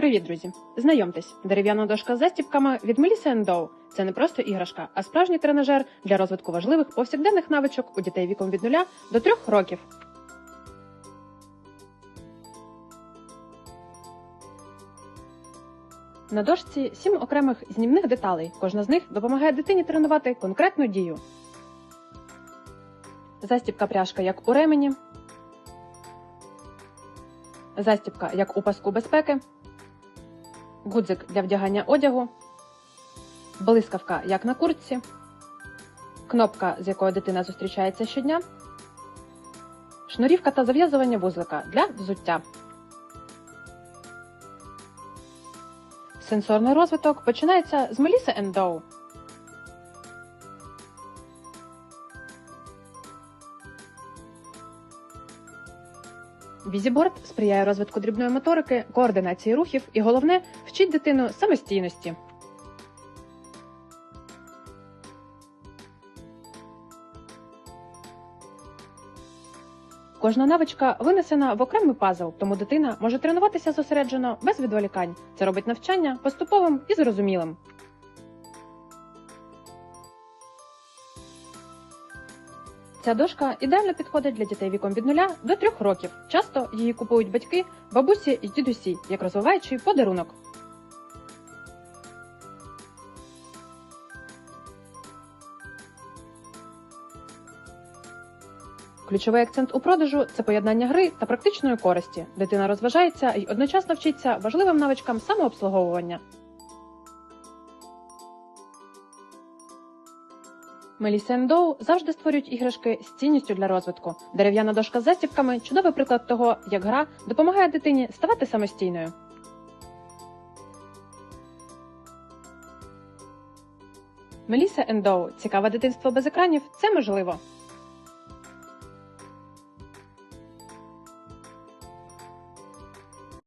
Привіт, друзі! Знайомтесь, дерев'яна дошка з застібками від Melissa Dow. Це не просто іграшка, а справжній тренажер для розвитку важливих повсякденних навичок у дітей віком від 0 до 3 років. На дошці сім окремих знімних деталей. Кожна з них допомагає дитині тренувати конкретну дію. Застібка пряжка як у ремені. Застібка як у паску безпеки. Гудзик для вдягання одягу. Блискавка як на куртці. Кнопка, з якою дитина зустрічається щодня. Шнурівка та зав'язування вузлика для взуття. Сенсорний розвиток починається з Melissa Dow. Візіборд сприяє розвитку дрібної моторики, координації рухів і головне вчить дитину самостійності. Кожна навичка винесена в окремий пазл, тому дитина може тренуватися зосереджено без відволікань. Це робить навчання поступовим і зрозумілим. Ця дошка ідеально підходить для дітей віком від 0 до 3 років. Часто її купують батьки, бабусі і дідусі, як розвиваючий подарунок. Ключовий акцент у продажу це поєднання гри та практичної користі. Дитина розважається і одночасно вчиться важливим навичкам самообслуговування. Melissa Ендоу завжди створюють іграшки з цінністю для розвитку. Дерев'яна дошка з застібками чудовий приклад того, як гра допомагає дитині ставати самостійною. Меліса Ендоу – цікаве дитинство без екранів це можливо.